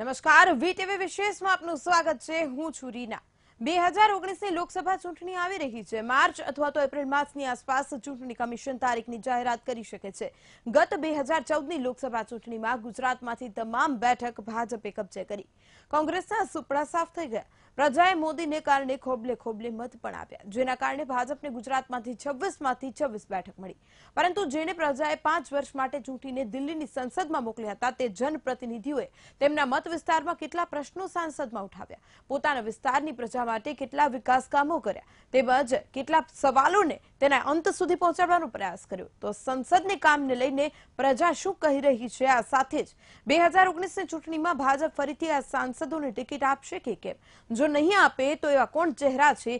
નમસ્કાર. વીટીવી વિશેષમાં આપનું સ્વાગત છે. હું છું રીના. બે હજાર ઓગણીસની લોકસભા ચૂંટણી આવી રહી છે. માર્ચ અથવા તો એપ્રિલ માસની આસપાસ ચૂંટણી કમિશન તારીખની જાહેરાત કરી શકે છે. ગત બે હજાર ચૌદની લોકસભા ચૂંટણીમાં ગુજરાતમાંથી તમામ બેઠક ભાજપે કબજે કરી. કોંગ્રેસના સુપડા સાફ થઈ ગયા. પ્રજાએ મોદીને કારણે ખોબલે ખોબલે મત પણ આપ્યા. જેના કારણે ભાજપને ગુજરાતમાંથી છવ્વીસમાંથી છવ્વીસ બેઠક મળી. પરંતુ જેને પ્રજાએ પાંચ વર્ષ માટે ચૂંટીને દિલ્હીની સંસદમાં મોકલ્યા હતા, તે જનપ્રતિનિધિઓએ તેમના મત વિસ્તારમાં કેટલા પ્રશ્નો સાંસદમાં ઉઠાવ્યા. પોતાના વિસ્તારની પ્રજા માટે કેટલા વિકાસ કર્યા, તેમજ કેટલા સવાલોને તેના અંત સુધી પહોંચાડવાનો પ્રયાસ કર્યો. તો સંસદને કામને લઈને પ્રજા શું કહી રહી છે, આ સાથે જ બે હજાર ઓગણીસની ચૂંટણીમાં ભાજપ ફરીથી આ સાંસદોને ટિકિટ આપશે કે કેમ? જો નહીં આપે તો એવા કોણ ચહેરા છે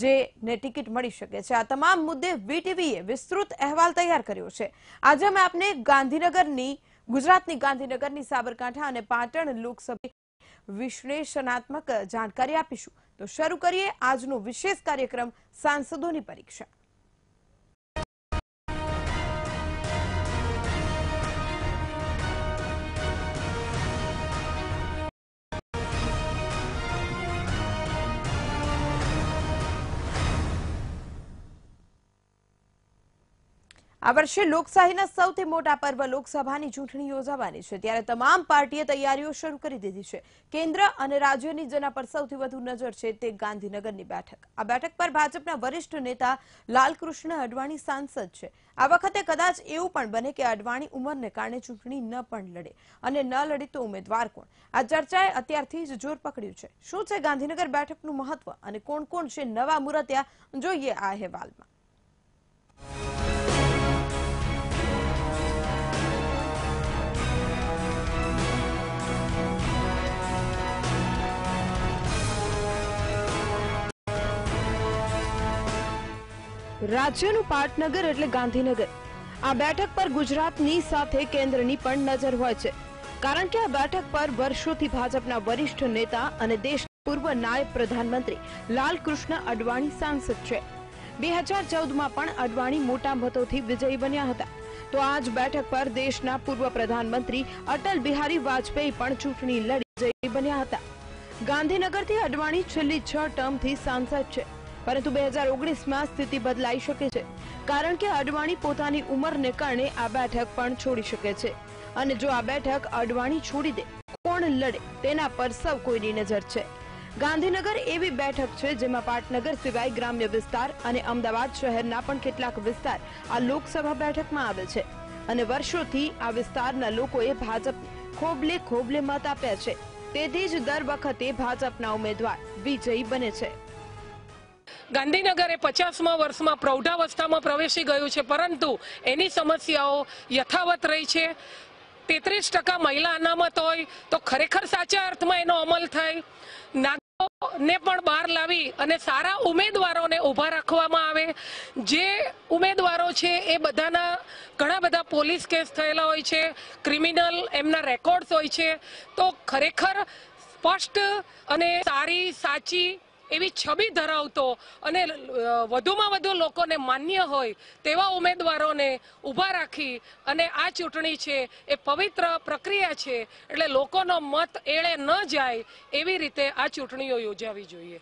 જેને ટિકિટ મળી શકે છે? આ તમામ મુદ્દે વીટીવીએ વિસ્તૃત અહેવાલ તૈયાર કર્યો છે. આજે અમે આપને ગાંધીનગરની, ગુજરાતની ગાંધીનગરની સાબરકાંઠા અને પાટણ લોકસભા વિશ્લેષણાત્મક જાણકારી આપીશું. તો શરૂ કરીએ આજનો વિશેષ કાર્યક્રમ સાંસદોની પરીક્ષા. આ વર્ષે લોકશાહીના સૌથી મોટા પર્વ લોકસભાની ચૂંટણી યોજાવાની છે. ત્યારે તમામ પાર્ટીએ તૈયારીઓ શરૂ કરી દીધી છે. કેન્દ્ર અને રાજ્યની જેના પર સૌથી વધુ નજર છે તે ગાંધીનગરની બેઠક. આ બેઠક પર ભાજપના વરિષ્ઠ નેતા લાલકૃષ્ણ અડવાણી સાંસદ છે. આ વખતે કદાચ એવું પણ બને કે અડવાણી ઉંમરને કારણે ચૂંટણી ન પણ લડે અને ન લડે તો ઉમેદવાર કોણ? આ ચર્ચાએ અત્યારથી જ જોર પકડ્યું છે. શું છે ગાંધીનગર બેઠકનું મહત્વ અને કોણ કોણ છે નવા મુરત્યા? જોઈએ આ અહેવાલમાં. રાજ્યનું પાટનગર એટલે ગાંધીનગર. આ બેઠક પર ગુજરાતની સાથે કેન્દ્રની પણ નજર હોય છે. કારણ કે આ બેઠક પર વર્ષોથી ભાજપના વરિષ્ઠ નેતા અને દેશના પૂર્વ નાયબ પ્રધાનમંત્રી લાલકૃષ્ણ અડવાણી સાંસદ છે. બે હજાર ચૌદમાં પણ અડવાણી મોટા મતોથી વિજયી બન્યા હતા. તો આ જ બેઠક પર દેશના પૂર્વ પ્રધાનમંત્રી અટલ બિહારી વાજપેયી પણ ચૂંટણી લડી જઈ બન્યા હતા. ગાંધીનગરથી અડવાણી છેલ્લી છ ટર્મથી સાંસદ છે. પરંતુ બે હજાર ઓગણીસમાં સ્થિતિ બદલાઈ શકે છે. કારણ કે અડવાણી પોતાની ઉંમરને કારણે આ બેઠક પણ છોડી શકે છે. અને જો આ બેઠક અડવાણી છોડી દે, કોણ લડે તેના પર સૌ કોઈની નજર છે. ગાંધીનગર એવી બેઠક છે જેમાં પાટનગર સિવાય ગ્રામ્ય વિસ્તાર અને અમદાવાદ શહેરના પણ કેટલાક વિસ્તાર આ લોકસભા બેઠકમાં આવે છે. અને વર્ષોથી આ વિસ્તારના લોકોએ ભાજપ ખોબલે ખોબલે મત આપ્યા છે. તેથી જ દર વખતે ભાજપના ઉમેદવાર વિજયી બને છે. ગાંધીનગર એ પચાસમા વર્ષમાં પ્રૌઢાવસ્થામાં પ્રવેશી ગયું છે, પરંતુ એની સમસ્યાઓ યથાવત રહી છે. તેત્રીસ ટકા મહિલા અનામત હોય તો ખરેખર સાચા અર્થમાં એનો અમલ થાય. ને પણ બહાર લાવી અને સારા ઉમેદવારોને ઊભા રાખવામાં આવે. જે ઉમેદવારો છે એ બધાના ઘણા બધા પોલીસ કેસ થયેલા હોય છે, ક્રિમિનલ એમના રેકોર્ડ્સ હોય છે. તો ખરેખર સ્પષ્ટ અને સારી, સાચી એવી છબી ધરાવતો અને વધુમાં વધુ લોકોને માન્ય હોય તેવા ઉમેદવારોને ઊભા રાખી અને આ ચૂંટણી છે એ પવિત્ર પ્રક્રિયા છે એટલે લોકોનો મત એળે ન જાય એવી રીતે આ ચૂંટણીઓ યોજાવી જોઈએ.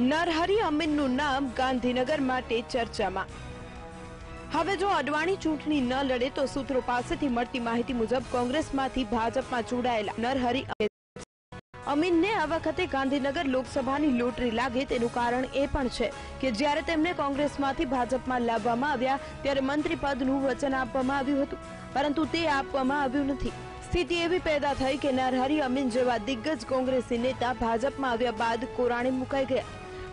નરહરી અમીનનું નામ ગાંધીનગર માટે ચર્ચામાં. હવે જો અડવાણી ચૂંટણી ન લડે તો સૂત્રો પાસેથી મળતી માહિતી મુજબ કોંગ્રેસમાંથી ભાજપમાં જોડાયેલા નરહરી અમીનને આ વખતે ગાંધીનગર લોકસભાની લોટરી લાગે તેનું કારણ એ પણ છે કે જ્યારે તેમને કોંગ્રેસમાંથી ભાજપમાં લાવવામાં આવ્યા ત્યારે મંત્રી પદનું વચન આપવામાં આવ્યું હતું, પરંતુ તે આપવામાં આવ્યું નથી. સ્થિતિ એવી પેદા થઈ કે નરહરી અમીન જેવા દિગ્ગજ કોંગ્રેસી નેતા ભાજપમાં આવ્યા બાદ કોરાણે મુકાઈ ગયા.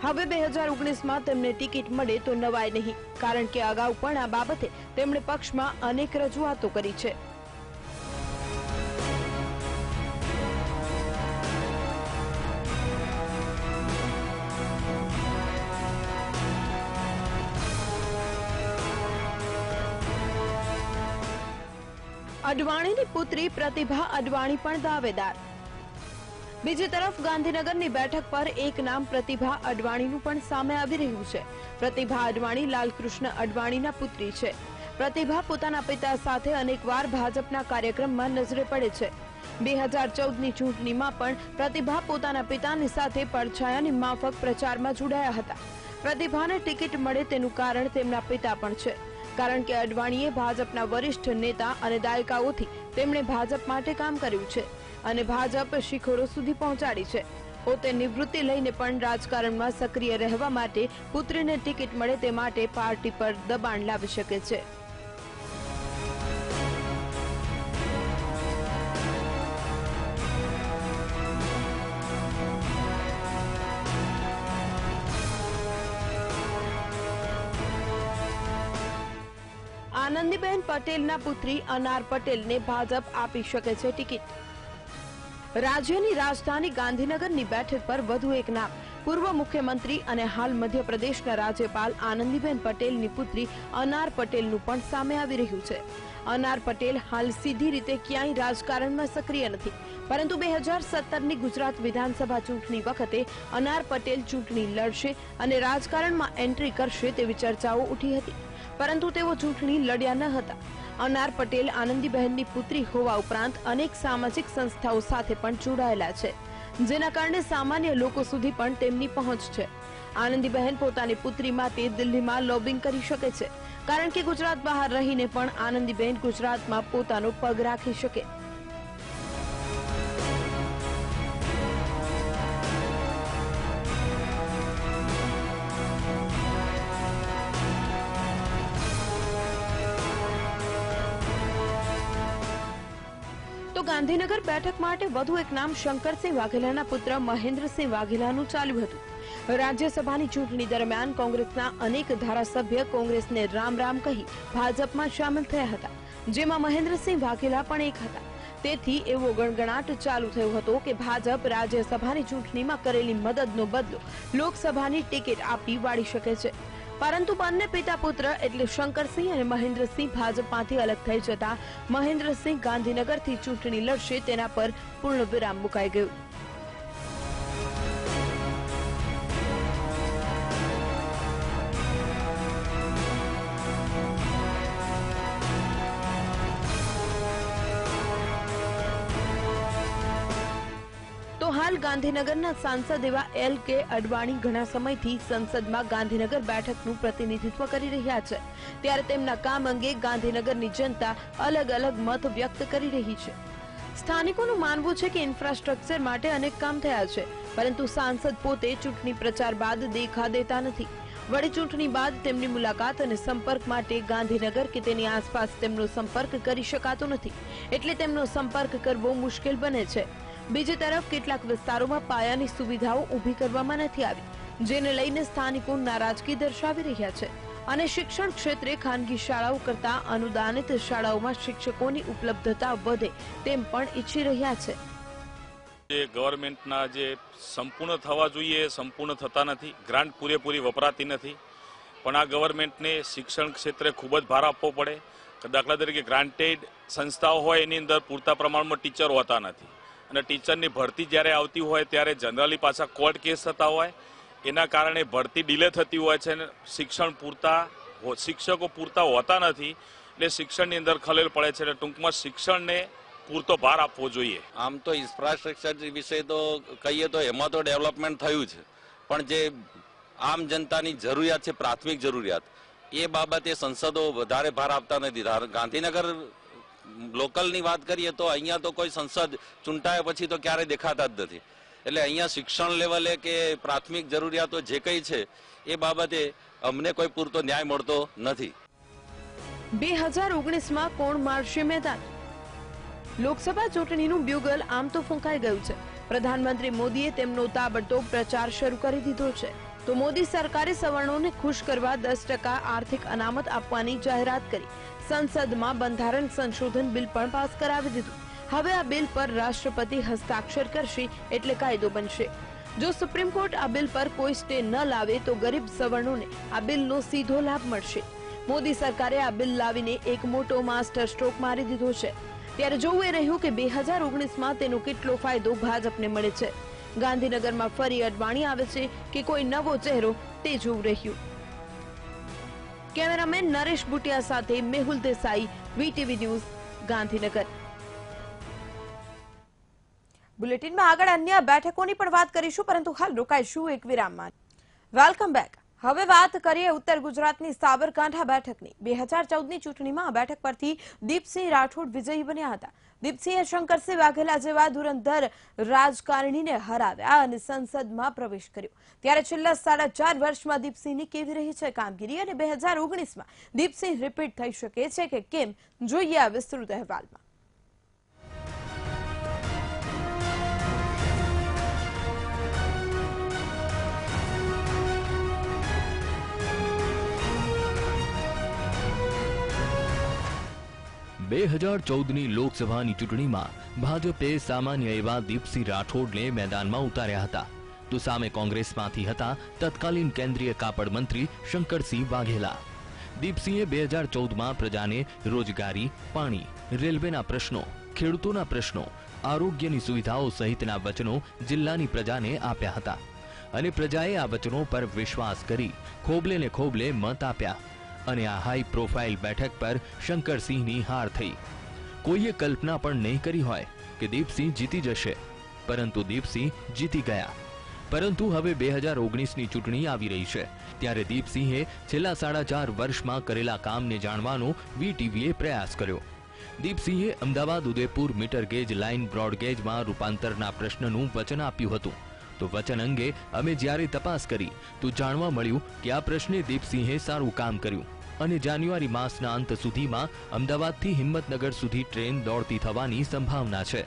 હવે બે હજાર ઓગણીસમાં તેમને ટિકિટ મળે તો નવાય નહીં, કારણ કે અગાઉ પણ આ બાબતે તેમણે પક્ષમાં અનેક રજૂઆતો કરી છે. અડવાણીની પુત્રી પ્રતિભા અડવાણી પણ દાવેદાર. બીજી તરફ ગાંધીનગરની બેઠક પર એક નામ પ્રતિભા અડવાણીનું પણ સામે આવી રહ્યું છે. પ્રતિભા અડવાણી લાલકૃષ્ણ અડવાણીના પુત્રી છે. પ્રતિભા પોતાના પિતા સાથે અનેકવાર ભાજપના કાર્યક્રમમાં નજરે પડે છે. બે હજાર ચૌદની ચૂંટણીમાં પણ પ્રતિભા પોતાના પિતાની સાથે પડછાયાની માફક પ્રચારમાં જોડાયા હતા. પ્રતિભાને ટિકિટ મળે તેનું કારણ તેમના પિતા પણ છે. કારણ કે અડવાણીએ ભાજપના વરિષ્ઠ નેતા અને દાયકાઓથી તેમણે ભાજપ માટે કામ કર્યું છે અને ભાજપ શિખરો સુધી પહોંચાડી છે. પોતે નિવૃત્તિ લઈને પણ રાજકારણમાં સક્રિય રહેવા માટે પુત્રીને ટિકિટ મળે તે માટે પાર્ટી પર દબાણ લાવી શકે છે. પટેલના પુત્રી અનાર પટેલને ભાજપ આપી શકે છે ટિકિટ. રાજ્યની રાજધાની ગાંધીનગરની બેઠક પર વધુ એક નામ. પૂર્વ મુખ્યમંત્રી અને હાલ મધ્યપ્રદેશના રાજ્યપાલ આનંદીબેન પટેલની પુત્રી અનાર પટેલનું પણ સામે આવી રહ્યું છે. અનાર પટેલ હાલ સીધી રીતે ક્યાંય રાજકારણમાં સક્રિય નથી. પરંતુ બે હજાર સત્તરની ગુજરાત વિધાનસભા ચૂંટણી વખતે અનાર પટેલ ચૂંટણી લડશે અને રાજકારણમાં એન્ટ્રી કરશે તેવી ચર્ચાઓ ઉઠી હતી. પરંતુ તેઓ ચૂંટણી લડ્યા ન હતા. અનાર પટેલ, આનંદીબહેનની પુત્રી હોવા ઉપરાંત અનેક સામાજિક સંસ્થાઓ સાથે પણ જોડાયેલા છે, જેના કારણે સામાન્ય લોકો સુધી પણ તેમની પહોંચ છે. આનંદીબહેન પોતાની પુત્રી માટે દિલ્હીમાં લોબિંગ કરી શકે છે, કારણ કે ગુજરાત બહાર રહીને પણ આનંદીબહેન ગુજરાતમાં પોતાનો પગ રાખી શકે. ગાંધીનગર બેઠક માટે વધુ એક નામ શંકરસિંહ વાઘેલાના પુત્ર મહેન્દ્રસિંહ વાઘેલાનું ચાલ્યું હતું. રાજ્યસભાની ચૂંટણી દરમિયાન કોંગ્રેસના અનેક ધારાસભ્ય કોંગ્રેસને રામ રામ કહી ભાજપમાં સામેલ થયા હતા, જેમાં મહેન્દ્રસિંહ વાઘેલા પણ એક હતા. તેથી એવો ગણગણાટ ચાલુ થયો હતો કે ભાજપ રાજ્યસભાની ચૂંટણીમાં કરેલી મદદનો બદલો લોકસભાની ટિકિટ આપી વાળી શકે છે. પરંતુ બંને પિતા પુત્ર એટલે શંકરસિંહ અને મહેન્દ્રસિંહ ભાજપમાંથી અલગ થઈ જતા મહેન્દ્રસિંહ ગાંધીનગરથી ચૂંટણી લડશે તેના પર પૂર્ણ વિરામ મુકાઈ ગયું. ગાંધીનગરના સાંસદ એવા એલ કે અડવાણી ઘણા સમયથી સંસદમાં ગાંધીનગર બેઠકનું પ્રતિનિધિત્વ કરી રહ્યા છે. ત્યારે તેમના કામ અંગે ગાંધીનગરની જનતા અલગ અલગ મત વ્યક્ત કરી રહી છે. સ્થાનિકોનું માનવું છે કે ઇન્ફ્રાસ્ટ્રક્ચર માટે અનેક કામ થયા છે, પરંતુ સાંસદ પોતે ચૂંટણી પ્રચાર બાદ દેખા દેતા નથી. વળી ચૂંટણી બાદ તેમની મુલાકાત અને સંપર્ક માટે ગાંધીનગર કે તેની આસપાસ તેમનો સંપર્ક કરી શકાતો નથી. એટલે તેમનો સંપર્ક કરવો મુશ્કેલ બને છે. બીજી તરફ કેટલાક વિસ્તારોમાં પાયાની સુવિધાઓ ઊભી કરવામાં નથી આવી, જેને લઈને સ્થાનિકો નારાજગી દર્શાવી રહ્યા છે. અને શિક્ષણ ક્ષેત્રે ખાનગી શાળાઓ કરતા અનુદાનિત શાળાઓમાં શિક્ષકોની ઉપલબ્ધતા વધે તેમ પણ ઈચ્છી રહ્યા છે. જે ગવર્મેન્ટના જે સંપૂર્ણ થવા જોઈએ, સંપૂર્ણ થતા નથી, ગ્રાન્ટ પૂરેપૂરી વપરાતી નથી, પણ આ ગવર્મેન્ટને શિક્ષણ ક્ષેત્રે ખૂબ જ ભાર આપવો પડે. દાખલા તરીકે ગ્રાન્ટેડ સંસ્થાઓ હોય, એની અંદર પૂરતા પ્રમાણમાં ટીચર હોતા નથી. અને ટીચરની ભરતી જ્યારે આવતી હોય ત્યારે જનરલી પાછા કોર્ટ કેસ થતા હોય. એના કારણે ભરતી ડિલે થતી હોય છે શિક્ષણ પૂરતા શિક્ષકો પૂરતા હોતા નથી. એટલે શિક્ષણની અંદર ખલેલ પડે છે એટલે ટૂંકમાં શિક્ષણને પૂરતો ભાર આપવો જોઈએ. આમ તો ઇન્ફ્રાસ્ટ્રક્ચર વિશે તો કહીએ તો એમાં તો ડેવલપમેન્ટ થયું છે. પણ જે આમ જનતાની જરૂરિયાત છે, પ્રાથમિક જરૂરિયાત, એ બાબતે સંસદો વધારે ભાર આપતા નથી. ગાંધીનગર લોકલની વાત કરીએ તો અહીંયા તો કોઈ સંસદ ચૂંટાયા પછી તો ક્યારેય દેખાતા જ નથી. એટલે અહીંયા શિક્ષણ લેવલે કે પ્રાથમિક જરૂરિયાતો જે કંઈ છે, એ બાબતે અમને કોઈ પૂરતો ન્યાય મળતો નથી. બે હજાર ઓગણીસમાં કોણ મારશે મેદાન? લોકસભા ચૂંટણીનું બ્યુગલ આમ તો ફૂંકાઈ ગયું છે. પ્રધાનમંત્રી મોદીએ તેમનો તાબડતોબ પ્રચાર શરૂ કરી દીધો છે. તો મોદી સરકારે સવર્ણોને ખુશ કરવા દસ ટકા આર્થિક અનામત આપવાની જાહેરાત કરી. સંસદમાં બંધારણ સંશોધન બિલ પણ પાસ કરાવી દીધું. હવે આ બિલ પર રાષ્ટ્રપતિ હસ્તાક્ષર કરશે એટલે કાયદો બનશે. જો સુપ્રીમ કોર્ટ આ બિલ પર કોઈ સ્ટે ન લાવે તો ગરીબ સવર્ણોને આ બિલનો સીધો લાભ મળશે. મોદી સરકારે આ બિલ લાવીને એક મોટો માસ્ટર સ્ટ્રોક મારી દીધો છે. ત્યારે જોવું એ રહ્યું કે બે હજાર ઓગણીસમાં તેનો કેટલો ફાયદો ભાજપને મળે છે. ગાંધીનગરમાં ફરી અડવાણી આવે છે કે કોઈ નવો ચહેરો તે જોવું રહ્યું. કેમેરામેન નરેશ બુટિયા સાથે મેહુલ દેસાઈ, વીટીવી ન્યૂઝ, ગાંધીનગર. બુલેટિનમાં આગળ અન્ય બેઠકોની પણ વાત કરીશું, પરંતુ હાલ રોકાઈશું એક વિરામમાં. Welcome back. હવે વાત કરીએ ઉત્તર ગુજરાતની સાબરકાંઠા બેઠકની. બે હજાર ચૌદની ચૂંટણીમાં આ બેઠક પરથી દીપસિંહ રાઠોડ વિજયી બન્યા હતા. દીપસિંહે શંકરસિંહ વાઘેલા જેવા ધુરંધર રાજકારણીને હરાવ્યા અને સંસદમાં પ્રવેશ કર્યો. ત્યારે છેલ્લા સાડા ચાર વર્ષમાં દીપસિંહની કેવી રહી છે કામગીરી? અને બે હજાર ઓગણીસમાં દીપસિંહ રિપીટ થઈ શકે છે કે કેમ? જોઈએ આ વિસ્તૃત અહેવાલમાં. બે હજાર ચૌદની લોકસભાની ચૂંટણીમાં ભાજપે સામાન્ય એવા દીપસિંહ રાઠોડને મેદાનમાં ઉતાર્યા હતા. તો સામે કોંગ્રેસમાંથી હતા તત્કાલીન કેન્દ્રીય કાપડ મંત્રી શંકરસિંહ વાઘેલા. દીપસિંહે બે હજાર ચૌદમાં પ્રજાને રોજગારી, પાણી, રેલવેના પ્રશ્નો, ખેડૂતોના પ્રશ્નો, આરોગ્યની સુવિધાઓ સહિતના વચનો જિલ્લાની પ્રજાને આપ્યા હતા. અને પ્રજાએ આ વચનો પર વિશ્વાસ કરી ખોબલે ને ખોબલે મત આપ્યા. અને આ હાઈ પ્રોફાઇલ બેઠક પર શંકરસિંહની હાર થઈ. કોઈએ કલ્પના પણ નહીં કરી હોય કે દીપસિંહ જીતી જશે. પરંતુ દીપસિંહ જીતી ગયા. પરંતુ હવે બે હજાર ઓગણીસની ચૂંટણી આવી રહી છે. ત્યારે દીપસિંહે છેલ્લા સાડા ચાર વર્ષમાં કરેલા કામને જાણવાનો વીટીવીએ પ્રયાસ કર્યો. દીપસિંહે Ahmedabad Udaipur metre gauge line બ્રોડગેજમાં રૂપાંતરના પ્રશ્નનું વચન આપ્યું હતું. તો વચન અંગે અમે જ્યારે તપાસ કરી, તો જાણવા મળ્યું કે આ પ્રશ્ને દીપસિંહે સારું કામ કર્યું. અને જાન્યુઆરી માસના અંત સુધીમાં અમદાવાદથી હિંમતનગર સુધી ટ્રેન દોડતી થવાની સંભાવના છે.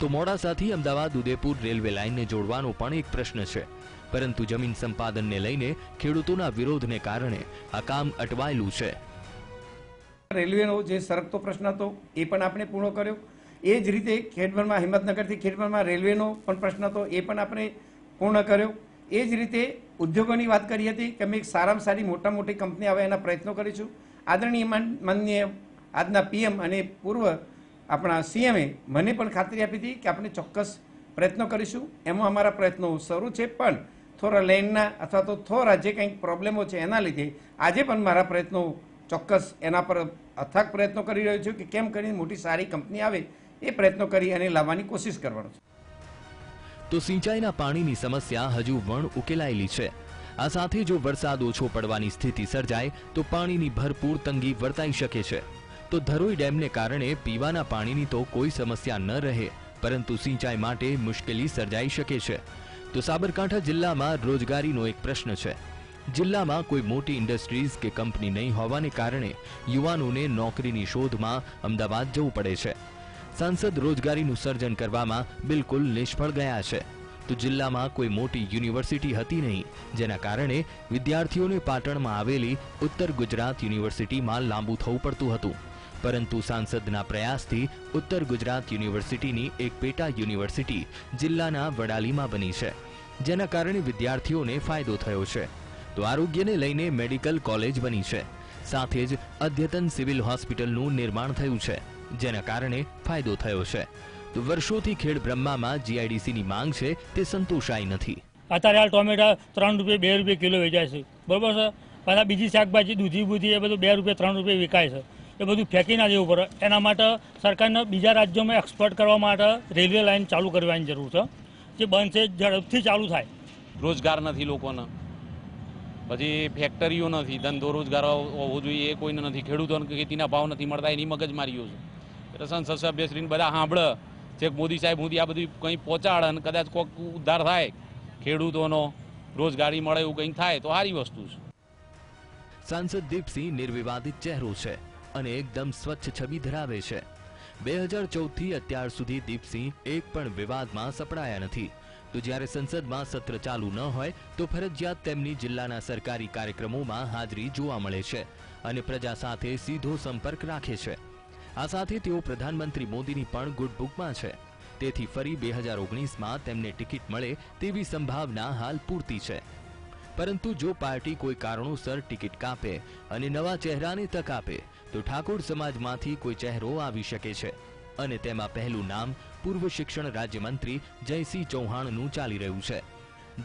તો મોડાસાથી અમદાવાદ ઉદેપુર રેલવે લાઇનને જોડવાનો પણ એક પ્રશ્ન છે. પરંતુ જમીન સંપાદનને લઈને ખેડૂતોના વિરોધને કારણે આ કામ અટવાયેલું છે. રેલવેનો જે સરકતો પ્રશ્ન હતો, એ પણ આપણે પૂર્ણ કર્યો. એ જ રીતે ખેડબરમાં હિંમતનગરથી ખેડબરમાં રેલવેનો પણ પ્રશ્ન હતો, એ પણ આપણે પૂર્ણ કર્યો. એ જ રીતે ઉદ્યોગોની વાત કરી હતી કે અમે એક સારામાં સારી મોટા મોટી કંપની આવે એના પ્રયત્નો કરીશું. આદરણીય માન- માનનીય આજના પીએમ અને પૂર્વ આપણા સીએમએ મને પણ ખાતરી આપી હતી કે આપણે ચોક્કસ પ્રયત્નો કરીશું. એમાં અમારા પ્રયત્નો શરૂ છે, પણ થોડા લેન્ડના અથવા તો થોડા જે કંઈક પ્રોબ્લેમો છે એના લીધે આજે પણ મારા પ્રયત્નો ચોક્કસ એના પર અથાગ પ્રયત્નો કરી રહ્યો છું કે કેમ કરીને મોટી સારી કંપની આવે એ પ્રયત્નો કરી અને લાવવાની કોશિશ કરવાનો છું. તો સિંચાઈના પાણીની સમસ્યા હજુ વણ ઉકેલાયેલી છે. આ સાથે જો વરસાદ ઓછો પડવાની સ્થિતિ સર્જાય, તો પાણીની ભરપૂર તંગી વર્તાઈ શકે છે. તો ધરોઈ ડેમને કારણે પીવાના પાણીની તો કોઈ સમસ્યા ન રહે, પરંતુ સિંચાઈ માટે મુશ્કેલી સર્જાઈ શકે છે. તો સાબરકાંઠા જિલ્લામાં રોજગારીનો એક પ્રશ્ન છે. જિલ્લામાં કોઈ મોટી ઇન્ડસ્ટ્રીઝ કે કંપની નહીં હોવાને કારણે યુવાનોને નોકરીની શોધમાં અમદાવાદ જવું પડે છે. સાંસદ રોજગારીનું સર્જન કરવામાં બિલકુલ નિષ્ફળ ગયા છે. તો જિલ્લામાં કોઈ મોટી યુનિવર્સિટી હતી નહીં, જેના કારણે વિદ્યાર્થીઓને પાટણમાં આવેલી ઉત્તર ગુજરાત યુનિવર્સિટીમાં લાંબુ થવું પડતું હતું. પરંતુ સાંસદના પ્રયાસથી ઉત્તર ગુજરાત યુનિવર્સિટીની એક પેટા યુનિવર્સિટી જિલ્લાના વડાલીમાં બની છે, જેના કારણે વિદ્યાર્થીઓને ફાયદો થયો છે. તો આરોગ્યને લઈને મેડિકલ કોલેજ બની છે. સાથે જ અદ્યતન સિવિલ હોસ્પિટલનું નિર્માણ થયું છે. જેના કારણે ફાયદો થયો છે. તો વર્ષોથી ખેડ બ્રહ્મામાં જીઆઈડીસીની માંગ છે તે સંતોષાઈ નથી. અત્યારે હાલ ટોમેટા ત્રણ રૂપિયા બે રૂપિયા કિલો વેચાય છે. બરોબર છે? પાછા બીજી શાકભાજી દૂધી બુધી એ બધું બે રૂપિયા ત્રણ રૂપિયા વિકાય છે. એ બધું ફેંકી ના દેવું પડે. એના માટે સરકારને બીજા રાજ્યોમાં એક્સપોર્ટ કરવા માટે રેલવે લાઇન ચાલુ કરવાની જરૂર છે. જે બંધ છે ઝડપથી ચાલુ થાય. રોજગાર નથી લોકોને. પછી ફેક્ટરીઓ નથી. ધંધો રોજગાર હોવો જોઈએ એ કોઈને નથી. ખેડૂતોને ખેતીના ભાવ નથી મળતા. એની મગજમારીઓ છે. સંસદ સભ્યશ્રીને બધા સાંભળે. છેક મોદી સાહેબ મોદી આ બધું કંઈ પહોંચાડે અને કદાચ કોઈક ઉદ્ધાર થાય. ખેડૂતોનો રોજગારી મળે એવું કંઈક થાય તો સારી વસ્તુ છે. સાંસદ દીપસિંહ નિર્વિવાદિત ચહેરો છે અને એકદમ સ્વચ્છ છબી ધરાવે છે. બે હજાર ચૌદથી અત્યાર સુધી દીપસિંહ એક પણ વિવાદમાં સપડાયા નથી. તો જ્યારે સંસદમાં સત્ર ચાલુ ન હોય તો ફરજિયાત તેમની જિલ્લાના સરકારી કાર્યક્રમોમાં હાજરી જોવા મળે છે અને પ્રજા સાથે સીધો સંપર્ક રાખે છે. આ સાથે તેઓ પ્રધાનમંત્રી મોદીની પણ ગુડ બુકમાં છે. તેથી ફરી બે હજાર ઓગણીસમાં તેમને ટિકિટ મળે તેવી સંભાવના હાલ પૂરતી છે. પરંતુ જો પાર્ટી કોઈ કારણોસર ટિકિટ કાપે અને નવા ચહેરાને તક આપે, તો ઠાકોર સમાજમાંથી કોઈ ચહેરો આવી શકે છે. અને તેમાં પહેલું નામ પૂર્વ શિક્ષણ રાજ્યમંત્રી જયસિંહ ચૌહાણનું ચાલી રહ્યું છે.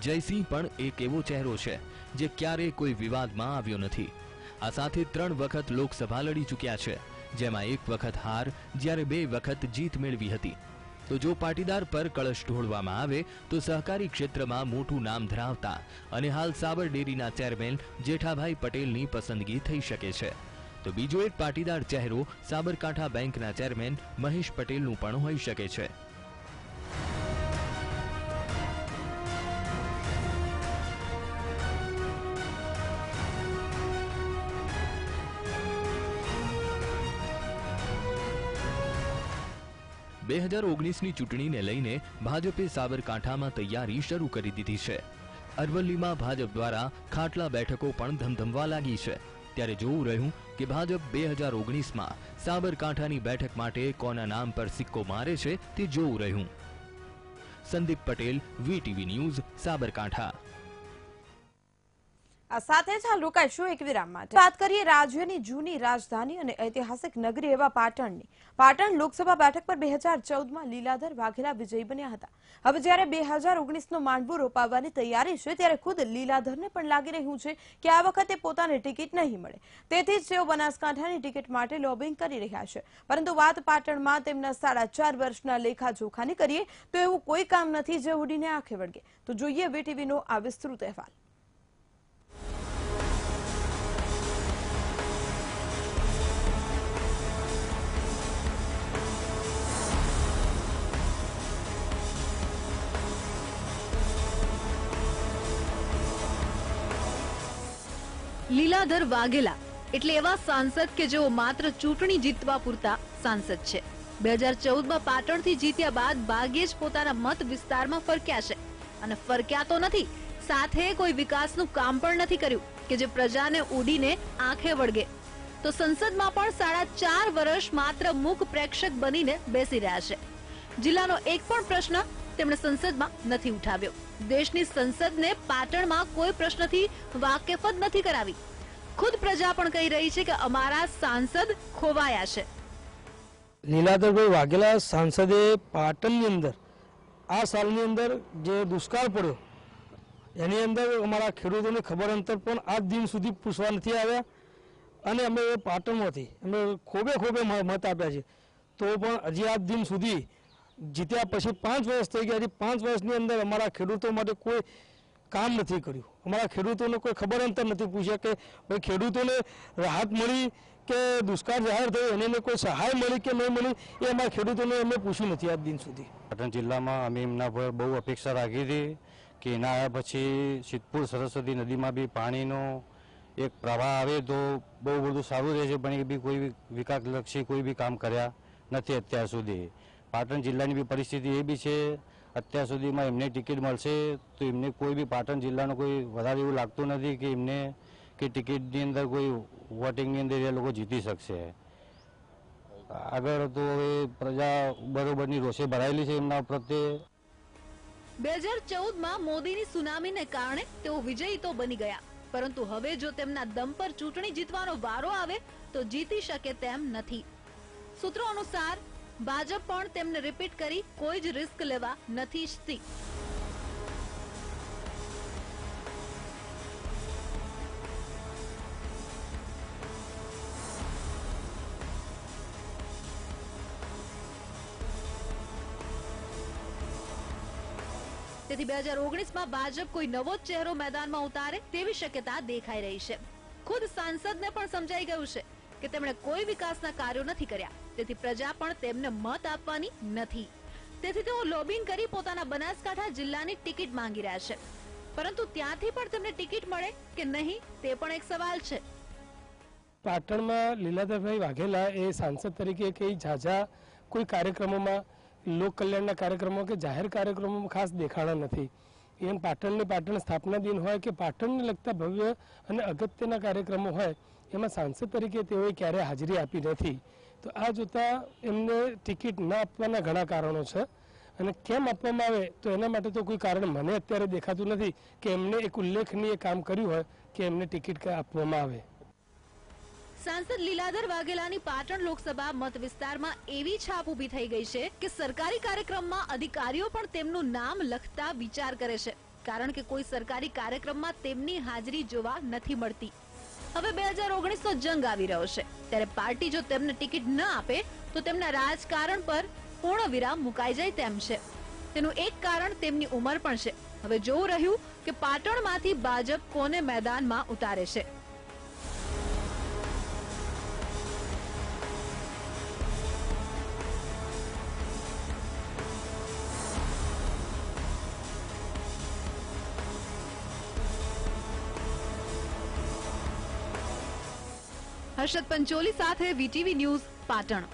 જયસિંહ પણ એક એવો ચહેરો છે, જે ક્યારેય કોઈ વિવાદમાં આવ્યો નથી. આ સાથે ત્રણ વખત લોકસભા લડી ચૂક્યા છે. જેમાં એક વખત હાર, જ્યારે બે વખત જીત મેળવી હતી. તો જો પાટીદાર પર કળશ ઢોળવામાં આવે, તો સહકારી ક્ષેત્રમાં મોટું નામ ધરાવતા અને હાલ સાબર ડેરીના ચેરમેન જેઠાભાઈ પટેલની પસંદગી થઈ શકે છે. તો બીજો એક પાટીદાર ચહેરો સાબરકાંઠા બેંકના ચેરમેન મહેશ પટેલનું પણ હોઈ શકે છે. બે હજાર ઓગણીસની ચૂંટણીને લઈને ભાજપે સાબરકાંઠામાં તૈયારી શરૂ કરી દીધી છે. અરવલ્લીમાં ભાજપ દ્વારા ખાટલા બેઠકો પણ ધમધમવા લાગી છે. ત્યારે જોવું રહ્યું કે ભાજપ બે હજાર ઓગણીસમાં સાબરકાંઠાની બેઠક માટે કોના નામ પર સિક્કો મારે છે તે જોવું રહ્યું. Sandeep Patel VTV news, Sabarkantha. આ સાથે જ હાલ રોકાઈશું એક વિરામ માટે. વાત કરીએ રાજ્યની જૂની રાજધાની અને ઐતિહાસિક નગરી એવા પાટણની. પાટણ લોકસભા બેઠક પર બે હજાર ચૌદમાં લીલાધર વાઘેલા વિજયી બન્યા હતા. હવે જ્યારે બે હજાર ઓગણીસનો માંડવો રોપાવવાની તૈયારી છે, ત્યારે ખુદ લીલાધરને પણ લાગી રહ્યું છે કે આ વખતે પોતાને ટિકિટ નહીં મળે. તેથી જ તેઓ બનાસકાંઠાની ટિકિટ માટે લોબિંગ કરી રહ્યા છે. પરંતુ વાત પાટણમાં તેમના સાડા ચાર વર્ષના લેખાજોખાની કરીએ, તો એવું કોઈ કામ નથી જે ઉડીને આંખે વળગે. તો જોઈએ વીટીવીનો આ વિસ્તૃત અહેવાલ. લીલાધર વાઘેલા એટલે એવા સાંસદ કે જેઓ માત્ર ચૂંટણી જીતવા પૂરતા સાંસદ છે. બે હજાર ચૌદમાં પાટણથી જીત્યા બાદ બાગે જ પોતાના મત વિસ્તારમાં ફરક્યા છે. અને ફરક્યા તો નથી, સાથે કોઈ વિકાસનું કામ પણ નથી કર્યું, કે જે પ્રજાને ઉડીને આંખે વળગે. તો સંસદમાં પણ સાડા ચાર વર્ષ માત્ર મૂક પ્રેક્ષક બનીને બેસી રહ્યા છે. જિલ્લાનો એક પણ પ્રશ્ન તેમણે સંસદમાં નથી ઉઠાવ્યો. દેશની સંસદને પાટણમાં કોઈ પ્રશ્નથી વાકેફ જ નથી કરાવી. ખુદ પ્રજા પણ કહી રહી છે કે અમારા સાંસદ ખોવાયા છે. લીલાધરભાઈ વાઘેલા સાંસદે પાટણની અંદર, આ સાલની અંદર જે દુષ્કાળ પડ્યો, એની અંદર અમારા ખેડૂતોને ખબર અંતર પણ આજ દિન સુધી પૂછવા નથી આવ્યા. અને અમે પાટણમાંથી, અમે ખોબે ખોબે મત આપ્યા છે. તો પણ હજી આજ દિન સુધી જીત્યા પછી પાંચ વર્ષ થઈ ગયા હજી પાંચ વર્ષની અંદર અમારા ખેડૂતો માટે કોઈ કામ નથી કર્યું. અમારા ખેડૂતોને કોઈ ખબર અંતર નથી પૂછ્યા કે ભાઈ ખેડૂતોને રાહત મળી કે દુષ્કાળ જાહેર થયો, એને કોઈ સહાય મળી કે નહીં મળી, એ અમારા ખેડૂતોને અમે પૂછ્યું નથી આજ દિન સુધી. પાટણ જિલ્લામાં અમે એમના પર બહુ અપેક્ષા રાખી હતી કે એના આવ્યા પછી સિદ્ધપુર સરસ્વતી નદીમાં બી પાણીનો એક પ્રવાહ આવે તો બહુ બધું સારું રહેશે, પણ એ બી કોઈ વિકાસલક્ષી કોઈ બી કામ કર્યા નથી અત્યાર સુધી. પાટણ જિલ્લાની બી પરિસ્થિતિ એ બી છે. અત્યાર સુધીમાં એમને ટિકિટ મળશે તો એમને કોઈ બી પાટણ જિલ્લાનું કોઈ વધારે એવું લાગતું નથી કે એમને કે ટિકિટની અંદર કોઈ વોટિંગની અંદર એ લોકો જીતી શકશે. આગળ તો હવે પ્રજા બરોબરની રોષે ભરાયેલી છે એમના પ્રત્યે. બે હજાર ચૌદમાં મોદીની સુનામીને કારણે તેઓ વિજયી તો બની ગયા. પરંતુ હવે જો તેમના દમ પર ચૂંટણી જીતવાનો વારો આવે તો જીતી શકે તેમ નથી. સૂત્રો અનુસાર ભાજપ પણ તેમને રિપીટ કરી કોઈ જ રિસ્ક લેવા નથી ઈચ્છતી. તેથી બે હજાર ઓગણીસમાં ભાજપ કોઈ નવો ચહેરો મેદાનમાં ઉતારે તેવી શક્યતા દેખાઈ રહી છે. ખુદ સાંસદને પણ સમજાઈ ગયું છે કે તેમણે કોઈ વિકાસના કાર્યો નથી કર્યા. તેથી પ્રજા પણ તેમને મત આપવાની નથી. તેથી તેઓ લોબિંગ કરી પોતાના બનાસકાંઠા જિલ્લાની ટિકિટ માંગી રહ્યા છે. પરંતુ ત્યાંથી પણ તેમને ટિકિટ મળે કે નહીં, તે પણ એક સવાલ છે. પાટણમાં લીલાધરભાઈ વાઘેલા એ સાંસદ તરીકે કઈ ઝાઝા કોઈ કાર્યક્રમોમાં લોક કલ્યાણના કાર્યક્રમો કે જાહેર કાર્યક્રમોમાં ખાસ દેખાણા નથી. એમ પાટણની પાટણ સ્થાપના દિન હોય કે પાટણને લગતા ભવ્ય અને અગત્યના કાર્યક્રમો હોય એમાં સાંસદ તરીકે તેઓએ ક્યારેય હાજરી આપી નથી. તો આ જોતા એમને ટિકિટ ના આપવાના ઘણા કારણો છે. અને કેમ આપવામાં આવે તો એના માટે તો કોઈ કારણ મને અત્યારે દેખાતું નથી કે એમને એક ઉલ્લેખનીય કામ કર્યું હોય કે એમને ટિકિટ આપવામાં આવે. સાંસદ લીલાધર વાઘેલાની પાટણ લોકસભા મત વિસ્તારમાં એવી છાપ ઊભી થઈ ગઈ છે કે સરકારી કાર્યક્રમમાં અધિકારીઓ પણ તેમનું નામ લખતા વિચાર કરે છે. કારણ કે કોઈ સરકારી કાર્યક્રમમાં તેમની હાજરી જોવા નથી મળતી. હવે બે હજાર ઓગણીસનો જંગ આવી રહ્યો છે. ત્યારે પાર્ટી જો તેમને ટિકિટ ન આપે, તો તેમના રાજકારણ પર પૂર્ણ વિરામ મુકાઈ જાય તેમ છે. તેનું એક કારણ તેમની ઉંમર પણ છે. હવે જોવું રહ્યું કે પાટણમાંથી ભાજપ કોને મેદાનમાં ઉતારે છે. હર્ષદ પંચોલી સાથે વીટીવી ન્યૂઝ પાટણ.